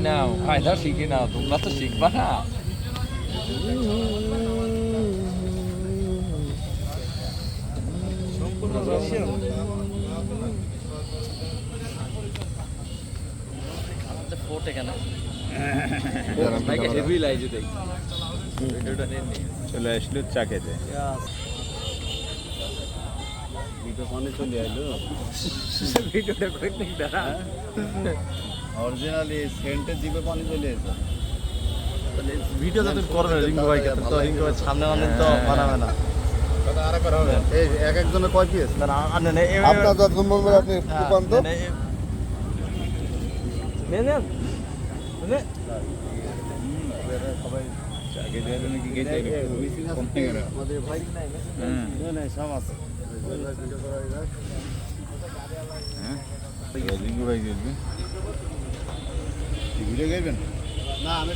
শিখি নাও কায়দা শিখি নাও তোমরা তো শিখবা না চলে আসলো চা খেতে পানি চলে আইলো ভিডিওটা করে নি দাঁড়া। অরিজিনালি সেন্টে জিভে পানি চলে এসে ভিডিও তো করবে রিঙ্কু ভাইকে তো রিঙ্কু ভাই সামনে অনেক তো বানাবে না। এই এক কয় পিস আপনার যতক্ষণ বলবেন আপনি কুপান তো ভাই ভিডিও গাইবেন? না আমি